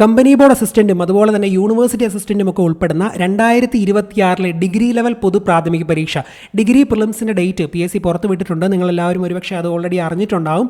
Company board അസിസ്റ്റന്റും അതുപോലെ തന്നെ university അസിസ്റ്റന്റും ഒക്കെ ഉൾപ്പെടുന്ന രണ്ടായിരത്തി ഇരുപത്തിയാറിലെ ഡിഗ്രി ലെവൽ പൊതു പ്രാഥമിക പരീക്ഷ. ഡിഗ്രി പ്രിലിംസിന്റെ ഡേറ്റ് പി എസ് സി പുറത്തുവിട്ടിട്ടുണ്ട്. നിങ്ങളെല്ലാവരും ഒരുപക്ഷെ അത് ഓൾറെഡി അറിഞ്ഞിട്ടുണ്ടാവും.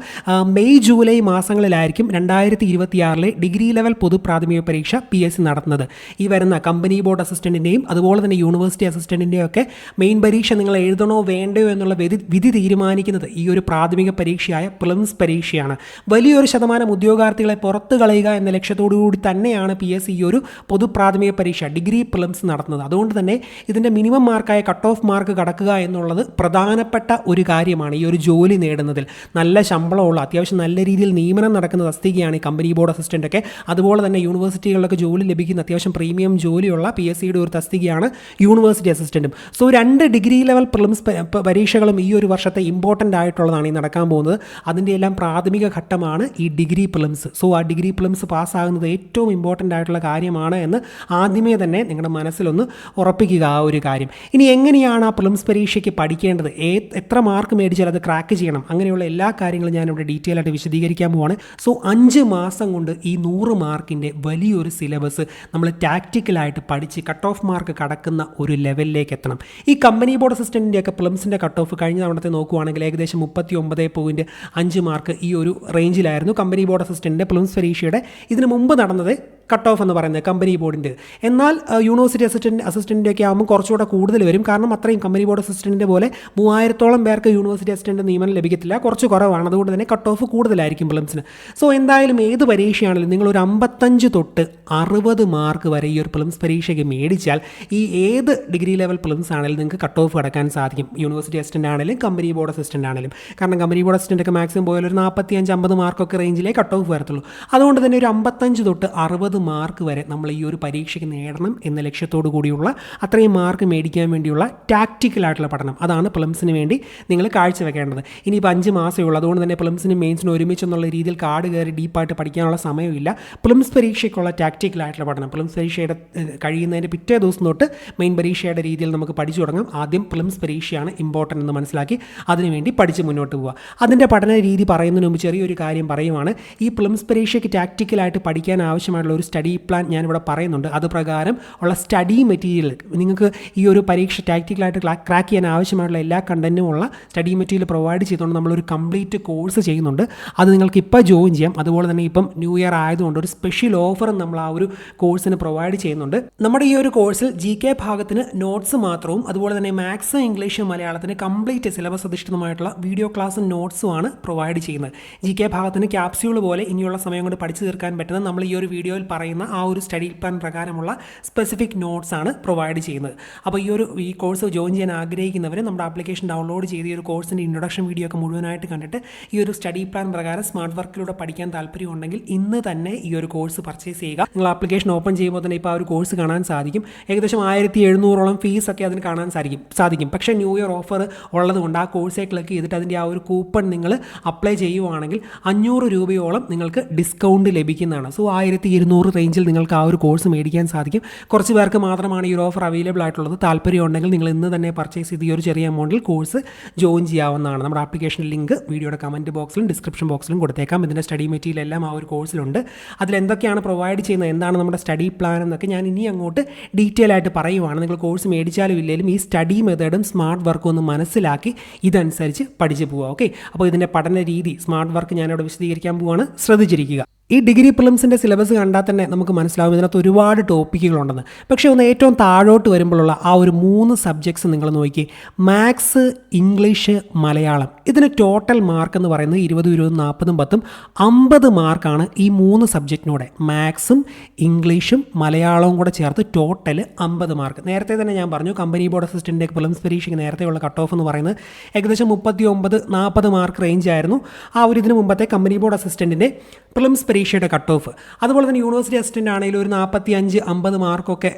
മെയ് ജൂലൈ മാസങ്ങളിലായിരിക്കും രണ്ടായിരത്തി ഇരുപത്തിയാറിലെ ഡിഗ്രി ലെവൽ പൊതു പ്രാഥമിക പരീക്ഷ പി എസ് സി നടത്തുന്നത്. ഈ വരുന്ന കമ്പനി ബോർഡ് അസിസ്റ്റന്റിന്റെയും അതുപോലെ തന്നെ യൂണിവേഴ്സിറ്റി അസിസ്റ്റന്റിന്റെയും ഒക്കെ മെയിൻ പരീക്ഷ നിങ്ങൾ എഴുതണോ വേണ്ടയോ എന്നുള്ള വിധി വിധി തീരുമാനിക്കുന്നത് ഈ ഒരു പ്രാഥമിക പരീക്ഷയായ പ്രിലിംസ് പരീക്ഷയാണ്. വലിയൊരു ശതമാനം ഉദ്യോഗാർത്ഥികളെ പുറത്തു കളയുക എന്ന ലക്ഷ്യത്തോടു കൂടി തന്നെയാണ് പി എസ് സി ഒരു പൊതു പ്രാഥമിക പരീക്ഷ ഡിഗ്രി പ്രിലിംസ് നടത്തുന്നത്. അതുകൊണ്ട് തന്നെ ഇതിന്റെ മിനിമം മാർക്കായ കട്ട് ഓഫ് മാർക്ക് കടക്കുക എന്നുള്ളത് പ്രധാനപ്പെട്ട ഒരു കാര്യമാണ് ഈ ഒരു ജോലി നേടുന്നതിൽ. നല്ല ശമ്പളമുള്ള അത്യാവശ്യം നല്ല രീതിയിൽ നിയമനം നടക്കുന്ന തസ്തികയാണ് ഈ കമ്പനി ബോർഡ് അസിസ്റ്റന്റ് ഒക്കെ. അതുപോലെ തന്നെ യൂണിവേഴ്സിറ്റികളിലൊക്കെ ജോലി ലഭിക്കുന്ന അത്യാവശ്യം പ്രീമിയം ജോലിയുള്ള പി എസ് സിയുടെ ഒരു തസ്തികയാണ് യൂണിവേഴ്സിറ്റി അസിസ്റ്റന്റും സോ രണ്ട് ഡിഗ്രി ലെവൽ പ്രിലിംസ് പരീക്ഷകളും ഈ ഒരു വർഷത്തെ ഇമ്പോർട്ടന്റ് ആയിട്ടുള്ളതാണ് ഈ നടക്കാൻ പോകുന്നത്. അതിന്റെ എല്ലാം പ്രാഥമിക ഘട്ടമാണ് ഈ ഡിഗ്രി പ്രിലിംസ്. സോ ആ ഡിഗ്രി പ്രിലിംസ് പാസ്സാകുന്നത് ഏറ്റവും ഇമ്പോർട്ടന്റ് ആയിട്ടുള്ള കാര്യമാണ് എന്ന് ആദ്യമേ തന്നെ നിങ്ങളുടെ മനസ്സിലൊന്ന് ഉറപ്പിക്കുക ആ ഒരു കാര്യം. ഇനി എങ്ങനെയാണ് ആ പ്രിലിംസ് പരീക്ഷയ്ക്ക് പഠിക്കേണ്ടത്? എത്ര മാർക്ക് മേടിച്ചാൽ അത് ക്രാക്ക് ചെയ്യണം? അങ്ങനെയുള്ള എല്ലാ കാര്യങ്ങളും ഞാനിവിടെ ഡീറ്റെയിൽ ആയിട്ട് വിശദീകരിക്കാൻ പോവാണ്. സോ അഞ്ച് മാസം കൊണ്ട് ഈ നൂറ് മാർക്കിന്റെ വലിയൊരു സിലബസ് നമ്മൾ ടാക്റ്റിക്കലായിട്ട് പഠിച്ച് കട്ട് ഓഫ് മാർക്ക് കടക്കുന്ന ഒരു ലെവലിലേക്ക് എത്തണം. ഈ കമ്പനി ബോർഡ് അസിസ്റ്റന്റിന്റെയൊക്കെ പ്ലംസിന്റെ കട്ട് ഓഫ് കഴിഞ്ഞ തവണത്തെ നോക്കുവാണെങ്കിൽ ഏകദേശം മുപ്പത്തി ഒമ്പത് പോയിന്റ് അഞ്ച് മാർക്ക് ഈ ഒരു റേഞ്ചിലായിരുന്നു കമ്പനി ബോർഡ് അസിസ്റ്റന്റിന്റെ പ്ലിംസ് പരീക്ഷയുടെ. ഇതിന് മുമ്പ് നടന്നത് കട്ട് ഓഫ് എന്ന് പറയുന്നത് കമ്പനി ബോർഡിന്റെ എന്നാൽ യൂണിവേഴ്സിറ്റി അസിസ്റ്റന്റ് അസിസ്റ്റന്റ് ഒക്കെ ആകുമ്പോൾ കുറച്ചുകൂടെ കൂടുതൽ വരും. കാരണം അത്രയും കമ്പനി ബോർഡ് അസിസ്റ്റന്റിന്റെ പോലെ മൂവായിരത്തോളം പേർക്ക് യൂണിവേഴ്സിറ്റി അസിസ്റ്റന്റ് നിയമനം ലഭിക്കത്തില്ല. കുറച്ച് കുറവാണ്. അതുകൊണ്ട് തന്നെ കട്ട് ഓഫ് കൂടുതലായിരിക്കും പ്ലിംസിന്. സോ എന്തായാലും ഏത് പരീക്ഷയാണെങ്കിലും നിങ്ങൾ ഒരു അമ്പത്തഞ്ച് തൊട്ട് അറുപത് മാർക്ക് വരെ ഈ ഒരു പ്ലിംസ് പരീക്ഷയ്ക്ക് മേടിച്ചാൽ ഈ ഏത് ഡിഗ്രി ലെവൽ പ്ലിംസ് ആണെങ്കിലും നിങ്ങൾക്ക് കട്ട് ഓഫ് കിടക്കാൻ സാധിക്കും. യൂണിവേഴ്സിറ്റി അസിസ്റ്റന്റ് ആണെങ്കിലും കമ്പനി ബോർഡ് അസിസ്റ്റന്റ് ആണെങ്കിലും. കാരണം കമ്പനി ബോർഡ് അസിസ്റ്റന്റ് ഒക്കെ മാക്സിമം പോയാൽ ഒരു നാൽപ്പത്തി അഞ്ച് അമ്പത് മാർക്കൊക്കെ റേഞ്ചിലേ കട്ട് ഓഫ് വരത്തുള്ളൂ. അതുകൊണ്ട് തന്നെ ഒരു അമ്പത്തഞ്ച് തൊട്ട് അറുപത് മാർക്ക് വരെ നമ്മൾ ഈ ഒരു പരീക്ഷയ്ക്ക് നേടണം എന്ന ലക്ഷ്യത്തോടു കൂടിയുള്ള അത്രയും മാർക്ക് മേടിക്കാൻ വേണ്ടിയുള്ള ടാക്റ്റിക്കലായിട്ടുള്ള പഠനം. അതാണ് പ്ലംസിന് വേണ്ടി നിങ്ങൾ കാഴ്ചവെക്കേണ്ടത്. ഇനിയിപ്പോൾ അഞ്ച് മാസമേ ഉള്ളൂ. അതുകൊണ്ട് തന്നെ പ്ലംസിനും മെയിൻസിനും ഒരുമിച്ച് എന്നുള്ള രീതിയിൽ കാർഡ് കയറി ഡീപ്പായിട്ട് പഠിക്കാനുള്ള സമയമില്ല. പ്ലംസ് പരീക്ഷയ്ക്കുള്ള ടാക്റ്റിക്കലായിട്ടുള്ള പഠനം. പ്ലംസ് പരീക്ഷയുടെ കഴിയുന്നതിന്റെ പിറ്റേ ദിവസം തൊട്ട് മെയിൻ പരീക്ഷയുടെ രീതിയിൽ നമുക്ക് പഠിച്ചു തുടങ്ങാം. ആദ്യം പ്ലംസ് പരീക്ഷയാണ് ഇമ്പോർട്ടന്റ് എന്ന് മനസ്സിലാക്കി അതിനുവേണ്ടി പഠിച്ച് മുന്നോട്ട് പോവുക. അതിന്റെ പഠന രീതി പറയുന്നതിന് മുമ്പ് ചെറിയൊരു കാര്യം പറയുവാണ്. ഈ പ്ലംസ് പരീക്ഷയ്ക്ക് ടാക്റ്റിക്കലായിട്ട് പഠിക്കാൻ ആവശ്യമായിട്ടുള്ള ഒരു സ്റ്റഡി പ്ലാൻ ഞാനിവിടെ പറയുന്നുണ്ട്. അത് പ്രകാരം ഉള്ള സ്റ്റഡി മെറ്റീരിയൽ നിങ്ങൾക്ക് ഈ ഒരു പരീക്ഷ ടാക്റ്റിക്കലായിട്ട് ക്രാക്ക് ചെയ്യാൻ ആവശ്യമായിട്ടുള്ള എല്ലാ കണ്ടന്റും ഉള്ള സ്റ്റഡി മെറ്റീരിയൽ പ്രൊവൈഡ് ചെയ്തുകൊണ്ട് നമ്മളൊരു കംപ്ലീറ്റ് കോഴ്സ് ചെയ്യുന്നുണ്ട്. അത് നിങ്ങൾക്ക് ഇപ്പോൾ ജോയിൻ ചെയ്യാം. അതുപോലെ തന്നെ ഇപ്പം ന്യൂ ഇയർ ആയതുകൊണ്ട് ഒരു സ്പെഷ്യൽ ഓഫറും നമ്മൾ ആ ഒരു കോഴ്സിന് പ്രൊവൈഡ് ചെയ്യുന്നുണ്ട്. നമ്മുടെ ഈ ഒരു കോഴ്സിൽ ജി കെ ഭാഗത്തിന് നോട്ട്സ് മാത്രവും അതുപോലെ തന്നെ മാത്സ് ഇംഗ്ലീഷ് മലയാളത്തിന് കംപ്ലീറ്റ് സിലബസ് അധിഷ്ഠിതമായിട്ടുള്ള വീഡിയോ ക്ലാസ്സും നോട്ട്സുമാണ് പ്രൊവൈഡ് ചെയ്യുന്നത്. ജി കെ ഭാഗത്തിന് ക്യാപ്സ്യൂൾ പോലെ ഇനിയുള്ള സമയം കൊണ്ട് പഠിച്ചു തീർക്കാൻ പറ്റുന്ന നമ്മൾ ഈ ഒരു വീഡിയോയിൽ പറയുന്ന ആ ഒരു സ്റ്റഡി പ്ലാൻ പ്രകാരമുള്ള സ്പെസിഫിക് നോട്ട്സ് ആണ് പ്രൊവൈഡ് ചെയ്യുന്നത്. അപ്പോൾ ഈ ഒരു ഈ കോഴ്സ് ജോയിൻ ചെയ്യാൻ ആഗ്രഹിക്കുന്നവർ നമ്മുടെ ആപ്ലിക്കേഷൻ ഡൗൺലോഡ് ചെയ്ത് ഈ ഒരു കോഴ്സിന്റെ ഇൻട്രൊഡക്ഷൻ വീഡിയോ ഒക്കെ മുഴുവനായിട്ട് കണ്ടിട്ട് ഈ ഒരു സ്റ്റഡി പ്ലാൻ പ്രകാരം സ്മാർട്ട് വർക്കിലൂടെ പഠിക്കാൻ താല്പര്യമുണ്ടെങ്കിൽ ഇന്ന് തന്നെ ഈ ഒരു കോഴ്സ് പർച്ചേസ് ചെയ്യുക. നിങ്ങൾ ആപ്ലിക്കേഷൻ ഓപ്പൺ ചെയ്യുമ്പോൾ തന്നെ ഇപ്പോൾ ആ ഒരു കോഴ്സ് കാണാൻ സാധിക്കും. ഏകദേശം ആയിരത്തി എഴുന്നൂറോളം ഫീസ് ഒക്കെ അതിന് കാണാൻ സാധിക്കും സാധിക്കും. പക്ഷേ ന്യൂ ഇയർ ഓഫർ ഉള്ളതുകൊണ്ട് ആ കോഴ്സേ ക്ലിക്ക് ചെയ്തിട്ട് അതിന്റെ ആ ഒരു കൂപ്പൺ നിങ്ങൾ അപ്ലൈ ചെയ്യുവാണെങ്കിൽ അഞ്ഞൂറ് രൂപയോളം നിങ്ങൾക്ക് ഡിസ്കൗണ്ട് ലഭിക്കുന്നതാണ്. സോ ആയിരത്തി ഇരുന്നൂറ് റേഞ്ചിൽ നിങ്ങൾക്ക് ആ ഒരു കോഴ്സ് മേടിക്കാൻ സാധിക്കും. കുറച്ച് പേർക്ക് മാത്രമാണ് ഈ ഒരു ഓഫർ അവൈലബിൾ ആയിട്ടുള്ളത്. താല്പര്യം ഉണ്ടെങ്കിൽ നിങ്ങൾ ഇന്ന് തന്നെ പർച്ചേസ് ചെയ്ത് ഈ ഒരു ചെറിയ എമൗണ്ടിൽ കോഴ്സ് ജോയിൻ ചെയ്യാവുന്നതാണ്. നമ്മുടെ ആപ്ലിക്കേഷൻ ലിങ്ക് വീഡിയോയുടെ കമന്റ് ബോക്സിലും ഡിസ്ക്രിപ്ഷൻ ബോക്സിലും കൊടുത്തേക്കാം. ഇതിന്റെ സ്റ്റഡി മെറ്റീരിയൽ എല്ലാം ആ ഒരു കോഴ്സിലുണ്ട് അതിൽ എന്തൊക്കെയാണ് പ്രൊവൈഡ് ചെയ്യുന്നത്? എന്താണ് നമ്മുടെ സ്റ്റഡി പ്ലാൻ എന്നൊക്കെ ഞാൻ ഇനി അങ്ങോട്ട് ഡീറ്റെയിൽ ആയിട്ട് പറയുവാണ്. നിങ്ങൾ കോഴ്സ് മേടിച്ചാലും ഇല്ലെങ്കിലും ഈ സ്റ്റഡി മെത്തേഡും സ്മാർട്ട് വർക്കും ഒന്ന് മനസ്സിലാക്കി ഇതനുസരിച്ച് പഠിച്ചു പോവുക. ഓക്കെ അപ്പോൾ ഇതിന്റെ പഠന രീതി സ്മാർട്ട് വർക്ക് ഞാനിവിടെ വിശദീകരിക്കാൻ പോവുകയാണ്. ശ്രദ്ധിച്ചിരിക്കുക. ഈ ഡിഗ്രി പ്രിലിംസിന്റെ സിലബസ് കണ്ടാൽ തന്നെ നമുക്ക് മനസ്സിലാവും ഇതിനകത്ത് ഒരുപാട് ടോപ്പിക്കുകളുണ്ടെന്ന്. പക്ഷേ ഒന്ന് ഏറ്റവും താഴോട്ട് വരുമ്പോഴുള്ള ആ ഒരു മൂന്ന് സബ്ജക്ട്സ് നിങ്ങൾ നോക്കി. Maths English Malayalam. ഇതിന് ടോട്ടൽ മാർക്ക് എന്ന് പറയുന്നത് ഇരുപതും ഇരുപതും നാൽപ്പതും പത്തും അമ്പത് മാർക്കാണ് ഈ മൂന്ന് സബ്ജക്റ്റിനൂടെ. മാത്സും ഇംഗ്ലീഷും മലയാളവും കൂടെ ചേർത്ത് ടോട്ടൽ അമ്പത് മാർക്ക്. നേരത്തെ തന്നെ ഞാൻ പറഞ്ഞു കമ്പനി ബോർഡ് അസിസ്റ്റന്റ് പ്രിലിംസ് പരീക്ഷയ്ക്ക് നേരത്തെയുള്ള കട്ട് ഓഫ് എന്ന് പറയുന്നത് ഏകദേശം മുപ്പത്തി ഒമ്പത് നാൽപ്പത് മാർക്ക് റേഞ്ച് ആയിരുന്നു. ആ ഒരു ഇതിന് മുമ്പത്തെ കമ്പനി ബോർഡ് അസിസ്റ്റന്റിന്റെ പ്രിലിംസ് പരീക്ഷയുടെ കട്ട് ഓഫ് അതുപോലെ തന്നെ യൂണിവേഴ്സിറ്റി അസിസ്റ്റന്റ് ആണെങ്കിലും ഒരു നാൽപ്പത്തി അഞ്ച് അമ്പത് മാർക്കൊക്കെ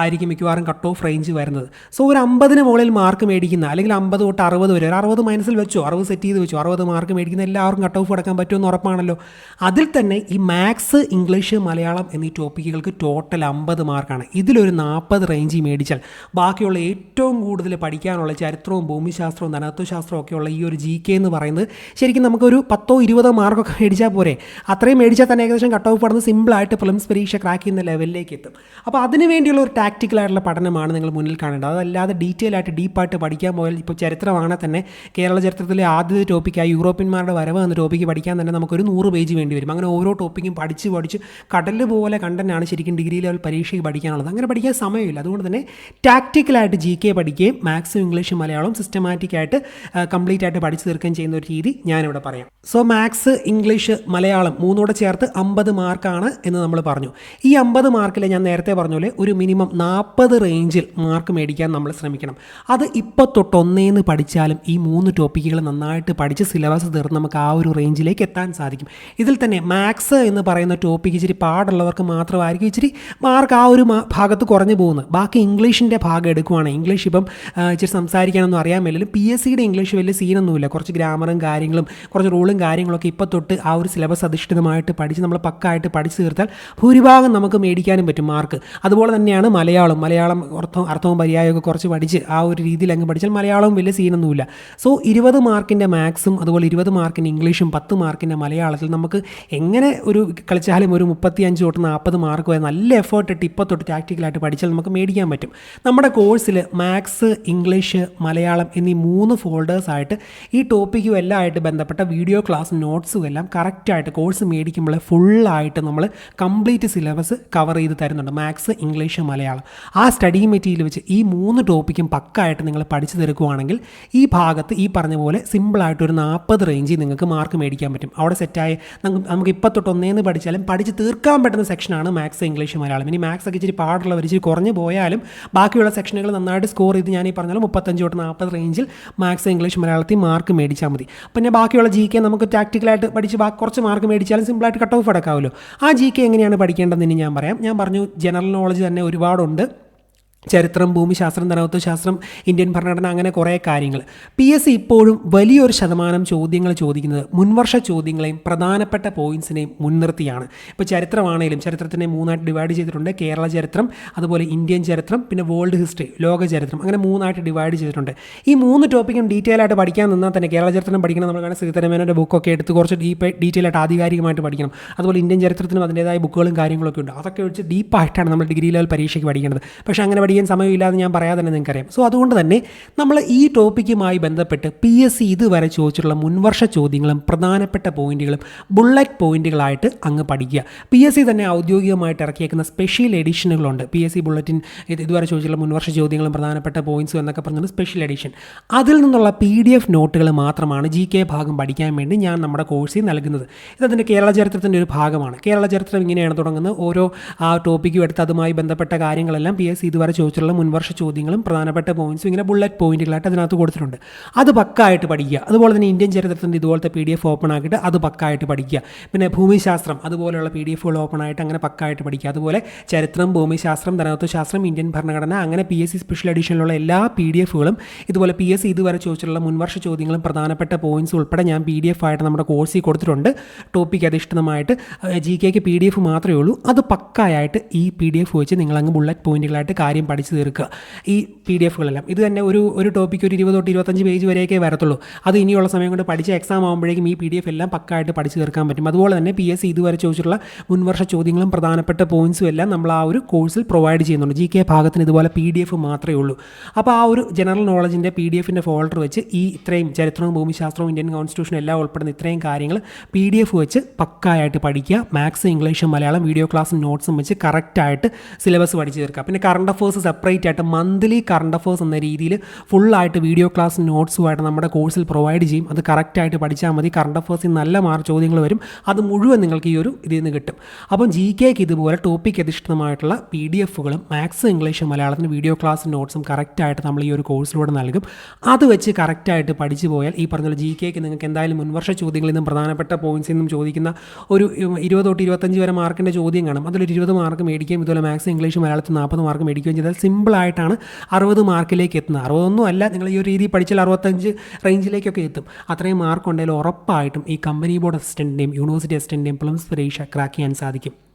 ആയിരിക്കും മിക്കവാറും കട്ട് ഓഫ് റേഞ്ച് വരുന്നത്. സോ ഒരു അമ്പതിന് മുകളിൽ മാർക്ക് മേടിക്കുന്ന അല്ലെങ്കിൽ അമ്പത് തൊട്ട് അറുപത് വരെ ഒരു അറുപത് മൈനസിൽ വെച്ചോ അറുപത് സെറ്റ് ചെയ്ത് വെച്ചോ അറുപത് മാർക്ക് മേടിക്കുന്ന എല്ലാവർക്കും കട്ട് ഓഫ് കിടക്കാൻ പറ്റുമെന്ന് ഉറപ്പാണല്ലോ. അതിൽ തന്നെ ഈ മാത്സ് ഇംഗ്ലീഷ് മലയാളം എന്നീ ടോപ്പിക്കുകൾക്ക് ടോട്ടൽ അമ്പത് മാർക്കാണ് ഇതിലൊരു നാൽപ്പത് റേഞ്ച് മേടിച്ചാൽ ബാക്കിയുള്ള ഏറ്റവും കൂടുതൽ പഠിക്കാനുള്ള ചരിത്രവും ഭൂമിശാസ്ത്രവും ധനത്വശാസ്ത്രവും ഒക്കെയുള്ള ഈ ഒരു ജി കെ എന്ന് പറയുന്നത് ശരിക്കും നമുക്കൊരു പത്തോ ഇരുപതോ മാർക്കൊക്കെ മേടിച്ചാൽ പോരെ. അത്രയും മേടിച്ചാൽ പഠിച്ചാൽ തന്നെ ഏകദേശം കട്ട് ഓഫ് പഠനം സിമ്പിളായിട്ട് പ്രിലിംസ് പരീക്ഷ ക്രാക്ക് ചെയ്യുന്ന ലെവലിലേക്ക് എത്തും. അപ്പോൾ അതിന് വേണ്ടിയുള്ള ഒരു ടാക്റ്റിക്കലായിട്ടുള്ള പഠനമാണ് നിങ്ങൾ മുന്നിൽ കാണേണ്ടത്. അതല്ലാതെ ഡീറ്റെയിൽ ആയിട്ട് ഡീപ്പായിട്ട് പഠിക്കാൻ പോയാൽ ഇപ്പോൾ ചരിത്രമാണെങ്കിൽ തന്നെ കേരള ചരിത്രത്തിലെ ആദ്യത്തെ ടോപ്പിക്കായി യൂറോപ്യന്മാരുടെ വരവ് എന്ന ടോപ്പിക്ക് പഠിക്കാൻ തന്നെ നമുക്കൊരു നൂറ് പേജ് വേണ്ടി വരും. അങ്ങനെ ഓരോ ടോപ്പിക്കും പഠിച്ച് പഠിച്ച് കടൽ പോലെ കണ്ടന്റാണ് ശരിക്കും ഡിഗ്രി ലെവൽ പരീക്ഷയ്ക്ക് പഠിക്കാനുള്ളത്. അങ്ങനെ പഠിക്കാൻ സമയമില്ല. അതുകൊണ്ട് തന്നെ ടാക്റ്റിക്കലായിട്ട് ജി കെ പഠിക്കുകയും മാത്സും ഇംഗ്ലീഷും മലയാളവും സിസ്റ്റമാറ്റിക് ആയിട്ട് കംപ്ലീറ്റ് ആയിട്ട് പഠിച്ചു തീർക്കുകയും ചെയ്യുന്ന ഒരു രീതി ഞാനിവിടെ പറയാം. സോ മാത്സ് ഇംഗ്ലീഷ് മലയാളം മൂന്നൂടെ ചേർത്ത് അമ്പത് മാർക്കാണ് എന്ന് നമ്മൾ പറഞ്ഞു. ഈ അമ്പത് മാർക്കിൽ ഞാൻ നേരത്തെ പറഞ്ഞ പോലെ ഒരു മിനിമം നാൽപ്പത് റേഞ്ചിൽ മാർക്ക് മേടിക്കാൻ നമ്മൾ ശ്രമിക്കണം. അത് ഇപ്പോൾ തൊട്ട് ഒന്നേന്ന് പഠിച്ചാലും ഈ മൂന്ന് ടോപ്പിക്കുകൾ നന്നായിട്ട് പഠിച്ച് സിലബസ് തീർന്ന് നമുക്ക് ആ ഒരു റേഞ്ചിലേക്ക് എത്താൻ സാധിക്കും. ഇതിൽ തന്നെ മാത്സ് എന്ന് പറയുന്ന ടോപ്പിക്ക് ഇച്ചിരി പാടുള്ളവർക്ക് മാത്രമായിരിക്കും ഇച്ചിരി മാർക്ക് ആ ഒരു ഭാഗത്ത് കുറഞ്ഞു പോകുന്നത്. ബാക്കി ഇംഗ്ലീഷിന്റെ ഭാഗം എടുക്കുവാണ്. ഇംഗ്ലീഷ് ഇപ്പം ഇച്ചിരി സംസാരിക്കാനൊന്നും അറിയാൻ മേലും പി എസ് സിയുടെ ഇംഗ്ലീഷ് വലിയ സീനൊന്നുമില്ല. കുറച്ച് ഗ്രാമറും കാര്യങ്ങളും കുറച്ച് റൂളും കാര്യങ്ങളൊക്കെ ഇപ്പോൾ തൊട്ട് ആ ഒരു സിലബസ് അധിഷ്ഠിതമായിട്ട് പഠിച്ച് നമ്മൾ പക്കായിട്ട് പഠിച്ചു തീർത്താൽ ഭൂരിഭാഗം നമുക്ക് മേടിക്കാനും പറ്റും മാർക്ക്. അതുപോലെ തന്നെയാണ് മലയാളം. മലയാളം അർത്ഥവും അർത്ഥവും പര്യായമൊക്കെ കുറച്ച് പഠിച്ച് ആ ഒരു രീതിയിൽ അങ്ങ് പഠിച്ചാൽ മലയാളവും വലിയ സീനൊന്നുമില്ല. സോ ഇരുപത് മാർക്കിന്റെ മാത്സും അതുപോലെ ഇരുപത് മാർക്കിന്റെ ഇംഗ്ലീഷും പത്ത് മാർക്കിന്റെ മലയാളത്തിൽ നമുക്ക് എങ്ങനെ ഒരു കളിച്ചാലും ഒരു മുപ്പത്തി അഞ്ച് തൊട്ട് നാൽപ്പത് മാർക്ക് വരെ നല്ല എഫേർട്ട് ഇട്ട് ഇപ്പോൾ തൊട്ട് ടാക്റ്റിക്കലായിട്ട് പഠിച്ചാൽ നമുക്ക് മേടിക്കാൻ പറ്റും. നമ്മുടെ കോഴ്സിൽ മാത്സ് ഇംഗ്ലീഷ് മലയാളം എന്നീ മൂന്ന് ഫോൾഡേഴ്സായിട്ട് ഈ ടോപ്പിക്കും എല്ലാം ആയിട്ട് ബന്ധപ്പെട്ട വീഡിയോ ക്ലാസ് നോട്ട്സും എല്ലാം കറക്റ്റായിട്ട് കോഴ്സ് മേടിക്കുമ്പോൾ ഫുള്ളായിട്ട് നമ്മൾ കംപ്ലീറ്റ് സിലബസ് കവർ ചെയ്ത് തരുന്നുണ്ട്. Maths English Malayalam. ആ സ്റ്റഡി മെറ്റീരിയൽ വെച്ച് ഈ മൂന്ന് ടോപ്പിക്കും പക്കായിട്ട് നിങ്ങൾ പഠിച്ചു തീർക്കുകയാണെങ്കിൽ ഈ ഭാഗത്ത് ഈ പറഞ്ഞ പോലെ സിമ്പിളായിട്ട് ഒരു നാൽപ്പത് റേഞ്ചിൽ നിങ്ങൾക്ക് മാർക്ക് മേടിക്കാൻ പറ്റും. അവിടെ സെറ്റായി നമുക്ക് ഇപ്പോൾ തൊട്ട് ഒന്നേന്ന് പഠിച്ചാലും പഠിച്ച് തീർക്കാൻ പറ്റുന്ന സെക്ഷനാണ് മാത്സ് ഇംഗ്ലീഷ് മലയാളം. ഇനി മാത്സ് ഒക്കെ ഇച്ചിരി പാടുള്ളവർ ഇച്ചിരി കുറഞ്ഞു പോയാലും ബാക്കിയുള്ള സെക്ഷനുകൾ നന്നായിട്ട് സ്കോർ ചെയ്ത് ഞാൻ ഈ പറഞ്ഞാൽ മുപ്പത്തഞ്ച് തൊട്ട് നാൽപ്പത് റേഞ്ചിൽ മാത്സ് ഇംഗ്ലീഷ് മലയാളത്തിൽ മാർക്ക് മേടിച്ചാൽ മതി. പിന്നെ ബാക്കിയുള്ള ജി കെ നമുക്ക് ടാക്ടിക്കലായിട്ട് പഠിച്ച് കുറച്ച് മാർക്ക് മേടിച്ചാലും സിമ്പിളായിട്ട് കട്ട് ഓഫ് അടക്കാമല്ലോ. ആ ജി കെ എങ്ങനെയാണ് പഠിക്കേണ്ടതെന്ന് ഇനി ഞാൻ പറയാം. ഞാൻ പറഞ്ഞു ജനറൽ നോളജ് തന്നെ ഒരുപാടുണ്ട്. ചരിത്രം ഭൂമിശാസ്ത്രം ധനവത്വശാസ്ത്രം ഇന്ത്യൻ ഭരണഘടന അങ്ങനെ കുറേ കാര്യങ്ങൾ. പി എസ് സി ഇപ്പോഴും വലിയൊരു ശതമാനം ചോദ്യങ്ങൾ ചോദിക്കുന്നത് മുൻവർഷ ചോദ്യങ്ങളെയും പ്രധാനപ്പെട്ട പോയിന്റ്സിനെയും മുൻനിർത്തിയാണ്. ഇപ്പോൾ ചരിത്രമാണെങ്കിലും ചരിത്രത്തിനെ മൂന്നായിട്ട് ഡിവൈഡ് ചെയ്തിട്ടുണ്ട്. കേരള ചരിത്രം അതുപോലെ ഇന്ത്യൻ ചരിത്രം പിന്നെ വേൾഡ് ഹിസ്റ്ററി ലോക ചരിത്രം അങ്ങനെ മൂന്നായിട്ട് ഡിവൈഡ് ചെയ്തിട്ടുണ്ട്. ഈ മൂന്ന് ടോപ്പിക്കും ഡീറ്റെയിൽ ആയിട്ട് പഠിക്കാൻ നിന്നാൽ തന്നെ കേരള ചരിത്രം പഠിക്കണം നമ്മൾ കാണാൻ ശ്രീധരമേനോന്റെ ബുക്കൊക്കെ എടുത്ത് കുറച്ച് ഡീപ്പ് ഡീറ്റെയിൽ ആയിട്ട് ആധികാരികമായിട്ട് പഠിക്കണം. അതുപോലെ ഇന്ത്യൻ ചരിത്രത്തിനും അതിന്റേതായ ബുക്കുകളും കാര്യങ്ങളൊക്കെ ഉണ്ട്. അതൊക്കെ വെച്ച് ഡീപ്പായിട്ടാണ് നമ്മൾ ഡിഗ്രി ലെവൽ പരീക്ഷയ്ക്ക് പഠിക്കേണ്ടത്. പക്ഷേ അങ്ങനെ പഠിക്കാൻ എന്ന് ഞാൻ പറയാതെ തന്നെ നിങ്ങൾക്കറിയാം. സോ അതുകൊണ്ട് തന്നെ നമ്മൾ ഈ ടോപ്പിക്കുമായി ബന്ധപ്പെട്ട് പി എസ് സി ഇതുവരെ ചോദിച്ചിട്ടുള്ള മുൻവർഷ ചോദ്യങ്ങളും പ്രധാനപ്പെട്ട പോയിന്റുകളും ബുള്ളറ്റ് പോയിന്റുകളായിട്ട് അങ്ങ് പഠിക്കുക. പി എസ് സി തന്നെ ഔദ്യോഗികമായിട്ട് ഇറക്കിയേക്കുന്ന സ്പെഷ്യൽ എഡിഷനുകളുണ്ട് പി എസ് സി ബുള്ളറ്റിൻ ഇതുവരെ ചോദിച്ചിട്ടുള്ള മുൻവർഷ ചോദ്യങ്ങളും പ്രധാനപ്പെട്ട പോയിന്റ്സും എന്നൊക്കെ പറഞ്ഞത് സ്പെഷ്യൽ എഡിഷൻ അതിൽ നിന്നുള്ള പി ഡി എഫ് നോട്ടുകൾ മാത്രമാണ് ജി കെ ഭാഗം പഠിക്കാൻ വേണ്ടി ഞാൻ നമ്മുടെ കോഴ്സിൽ നൽകുന്നത്. ഇതതിന്റെ കേരള ചരിത്രത്തിന്റെ ഒരു ഭാഗമാണ്. കേരള ചരിത്രം ഇങ്ങനെയാണ് തുടങ്ങുന്നത്. ഓരോ ആ ടോപ്പിക്കും എടുത്ത് അതുമായി ബന്ധപ്പെട്ട കാര്യങ്ങളെല്ലാം പി എസ് സി ഇതുവരെ ചോദിച്ചിട്ടുള്ള മുൻവർഷ ചോദ്യങ്ങളും പ്രധാനപ്പെട്ട പോയിന്റ്സും ഇങ്ങനെ ബുള്ളറ്റ് പോയിന്റുകളായിട്ട് അതിനകത്ത് കൊടുത്തിട്ടുണ്ട്. അത് പക്കായിട്ട് പഠിക്കുക. അതുപോലെ തന്നെ ഇന്ത്യൻ ചരിത്രത്തിന്റെ ഇതുപോലത്തെ പി ഡി എഫ് ഓപ്പൺ ആക്കിയിട്ട് അത് പക്കായിട്ട് പഠിക്കുക. പിന്നെ ഭൂമിശാസ്ത്രം അതുപോലെയുള്ള പി ഡി എഫുകൾ ഓപ്പൺ ആയിട്ട് അങ്ങനെ പക്കായിട്ട് പഠിക്കുക. അതുപോലെ ചരിത്രം ഭൂമിശാസ്ത്രം ധനത്വശാസ്ത്രം ഇന്ത്യൻ ഭരണഘടന അങ്ങനെ പി എസ് സി സ്പെഷ്യൽ എഡിഷനിലുള്ള എല്ലാ പി ഡി എഫുകളും ഇതുപോലെ പി എസ് സി ഇതുവരെ ചോദിച്ചിട്ടുള്ള മുൻവർഷ ചോദ്യങ്ങളും പ്രധാനപ്പെട്ട പോയിന്റ്സ് ഉൾപ്പെടെ ഞാൻ പി ഡി എഫ് ആയിട്ട് നമ്മുടെ കോഴ്സിൽ കൊടുത്തിട്ടുണ്ട്. ടോപ്പിക് അധിഷ്ഠിതമായിട്ട് ജി കെക്ക് പി ഡി എഫ് മാത്രമേ ഉള്ളൂ. അത് പക്കായായിട്ട് ഈ പി ഡി എഫ് വെച്ച് നിങ്ങളങ്ങ് ബുള്ളറ്റ് പോയിന്റുകളായിട്ട് കാര്യം പഠിച്ചു തീർക്കുക. ഈ പി ഡി എഫുകളെല്ലാം ഇത് തന്നെ ഒരു ഒരു ടോപ്പിക്ക് ഒരു ഇരുപത് തൊട്ട് ഇരുപത്തഞ്ച് പേജ് വരെയൊക്കെ വരത്തുള്ളൂ. അത് ഇനിയുള്ള സമയം കൊണ്ട് പഠിച്ച എക്സാം ആകുമ്പോഴേക്കും ഈ പി ഡി എഫ് എല്ലാം പക്കായിട്ട് പഠിച്ചു തീർക്കാൻ പറ്റും. അതുപോലെ തന്നെ പി എസ് സി ഇതുവരെ ചോദിച്ചിട്ടുള്ള മുൻവർഷ ചോദ്യങ്ങളും പ്രധാനപ്പെട്ട പോയിന്റ്സും എല്ലാം നമ്മൾ ആ ഒരു കോഴ്സിൽ പ്രൊവൈഡ് ചെയ്യുന്നുണ്ട്. ജി കെ ഭാഗത്തിന് ഇതുപോലെ പി ഡി എഫ് മാത്രമേ ഉള്ളൂ. അപ്പോൾ ആ ഒരു ജനറൽ നോളജിന്റെ പി ഡി എഫിന്റെ ഫോൾഡർ വെച്ച് ഈ ഇത്രയും ചരിത്രവും ഭൂമിശാസ്ത്രവും ഇന്ത്യൻ കോൺസ്റ്റിറ്റ്യൂഷനും എല്ലാം ഉൾപ്പെടുന്ന ഇത്രയും കാര്യങ്ങൾ പി ഡി എഫ് വെച്ച് പക്കായിട്ട് പഠിക്കുക. മാത്സ് ഇംഗ്ലീഷും മലയാളം വീഡിയോ ക്ലാസ്സും നോട്ട്സും വെച്ച് കറക്റ്റായിട്ട് സിലബസ് പഠിച്ചു തീർക്കുക. പിന്നെ കറണ്ട് അഫേഴ്സ് സെപ്പറേറ്റ് ആയിട്ട് മന്ത്ലി കറണ്ട് അഫേഴ്സ് എന്ന രീതിയിൽ ഫുള്ളായിട്ട് വീഡിയോ ക്ലാസ് നോട്ട്സുമായിട്ട് നമ്മുടെ കോഴ്സിൽ പ്രൊവൈഡ് ചെയ്യും. അത് കറക്റ്റായിട്ട് പഠിച്ചാൽ മതി. കറണ്ട് അഫേഴ്സിൽ നല്ല മാർക്ക് ചോദ്യങ്ങൾ വരും. അത് മുഴുവൻ നിങ്ങൾക്ക് ഈ ഒരു ഇതിൽ നിന്ന് കിട്ടും. അപ്പം ജി കെക്ക് ഇതുപോലെ ടോപ്പിക് അധിഷ്ഠിതമായിട്ടുള്ള പി ഡി എഫുകളും മാത്സ് ഇംഗ്ലീഷ് മലയാളത്തിന് വീഡിയോ ക്ലാസ് നോട്ട്സും കറക്റ്റായിട്ട് നമ്മൾ ഈ ഒരു കോഴ്സിലൂടെ നൽകും. അത് വെച്ച് കറക്റ്റായിട്ട് പഠിച്ചു പോയാൽ ഈ പറഞ്ഞ ജി കെക്ക് നിങ്ങൾക്ക് എന്തായാലും മുൻവർഷ ചോദ്യങ്ങളിൽ നിന്നും പ്രധാനപ്പെട്ട പോയിന്റ്സിൽ നിന്നും ചോദിക്കുന്ന ഒരു ഇരുപത് തൊട്ട് ഇരുപത്തഞ്ച് വരെ മാർക്കിന്റെ ചോദ്യം കാണും. അതിലൊരു ഇരുപത് മാർക്ക് മേടിക്കുകയും ഇതുപോലെ മാത്സ് ഇംഗ്ലീഷ് മലയാളത്തിൽ നാൽപ്പത് മാർക്ക് മേടിക്കുകയും ചെയ്താൽ സിമ്പിളായിട്ടാണ് അറുപത് മാർക്കിലേക്ക് എത്തുന്നത്. അറുപതൊന്നും അല്ല നിങ്ങൾ ഈ ഒരു രീതി പഠിച്ചാൽ അറുപത്തഞ്ച് റേഞ്ചിലേക്കൊക്കെ എത്തും. അത്രയും മാർക്ക് ഉണ്ടെങ്കിൽ ഉറപ്പായിട്ടും ഈ കമ്പനി ബോർഡ് അസിസ്റ്റന്റിന്റെയും യൂണിവേഴ്സിറ്റി അസിസ്റ്റന്റിന്റെയും പ്ലംസ് പരീക്ഷ ക്രാക്ക് ചെയ്യാൻ സാധിക്കും.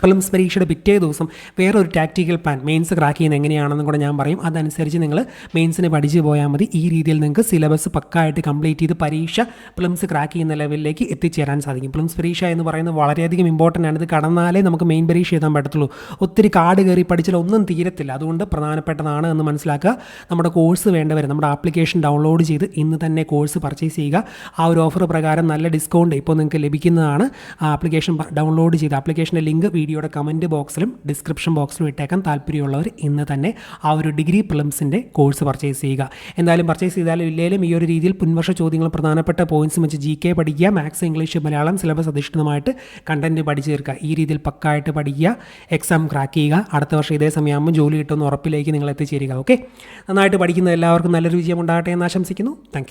പ്രിലിംസ് പരീക്ഷയുടെ പിറ്റേ ദിവസം വേറൊരു ടാക്ടിക്കൽ പ്ലാൻ മെയിൻസ് ക്രാക്ക് ചെയ്യുന്നത് എങ്ങനെയാണെന്നും കൂടെ ഞാൻ പറയും. അതനുസരിച്ച് നിങ്ങൾ മെയിൻസിനെ പഠിച്ചു പോയാൽ മതി. ഈ രീതിയിൽ നിങ്ങൾക്ക് സിലബസ് പക്കായിട്ട് കംപ്ലീറ്റ് ചെയ്ത് പരീക്ഷ പ്രിലിംസ് ക്രാക്ക് ചെയ്യുന്ന ലെവലിലേക്ക് എത്തിച്ചേരാൻ സാധിക്കും. പ്രിലിംസ് പരീക്ഷ എന്ന് പറയുന്നത് വളരെയധികം ഇമ്പോർട്ടന്റ് ആണ്. ഇത് കടന്നാലേ നമുക്ക് മെയിൻ പരീക്ഷ എഴുതാൻ പറ്റത്തുള്ളൂ. ഒത്തിരി കാട് കയറി പഠിച്ചാൽ ഒന്നും തീരത്തില്ല. അതുകൊണ്ട് പ്രധാനപ്പെട്ടതാണ് എന്ന് മനസ്സിലാക്കുക. നമ്മുടെ കോഴ്സ് വേണ്ടവരെ നമ്മുടെ ആപ്ലിക്കേഷൻ ഡൗൺലോഡ് ചെയ്ത് ഇന്ന് തന്നെ കോഴ്സ് പർച്ചേസ് ചെയ്യുക. ആ ഒരു ഓഫർ പ്രകാരം നല്ല ഡിസ്കൗണ്ട് ഇപ്പോൾ നിങ്ങൾക്ക് ലഭിക്കുന്നതാണ്. ആ ആപ്ലിക്കേഷൻ ഡൗൺലോഡ് ചെയ്ത് ആപ്ലിക്കേഷന്റെ ലിങ്ക് വീഡിയോയുടെ കമന്റ് ബോക്സിലും ഡിസ്ക്രിപ്ഷൻ ബോക്സിലും ഇട്ടേക്കാൻ താല്പര്യമുള്ളവർ ഇന്ന് തന്നെ ആ ഒരു ഡിഗ്രി പ്രിലിംസിന്റെ കോഴ്സ് പർച്ചേസ് ചെയ്യുക. എന്തായാലും പർച്ചേസ് ചെയ്താലും ഇല്ലെങ്കിലും ഈ ഒരു രീതിയിൽ മുൻവർഷ ചോദ്യങ്ങൾ പ്രധാനപ്പെട്ട പോയിന്റ്സും വെച്ച് ജി കെ പഠിക്കുക മാത്സ് ഇംഗ്ലീഷ് മലയാളം സിലബസ് അധിഷ്ഠിതമായിട്ട് കണ്ടന്റ് പഠിച്ചു തീർക്കുക. ഈ രീതിയിൽ പക്കായിട്ട് പഠിക്കുക എക്സാം ക്രാക്ക് ചെയ്യുക അടുത്ത വർഷം ഇതേ സമയമാകുമ്പോൾ ജോലി കിട്ടുന്ന ഉറപ്പിലേക്ക് നിങ്ങൾ എത്തിച്ചേരുക ഓക്കെ നന്നായിട്ട് പഠിക്കുന്ന എല്ലാവർക്കും നല്ലൊരു വിജയം ഉണ്ടാകട്ടെ എന്ന് ആശംസിക്കുന്നു. താങ്ക്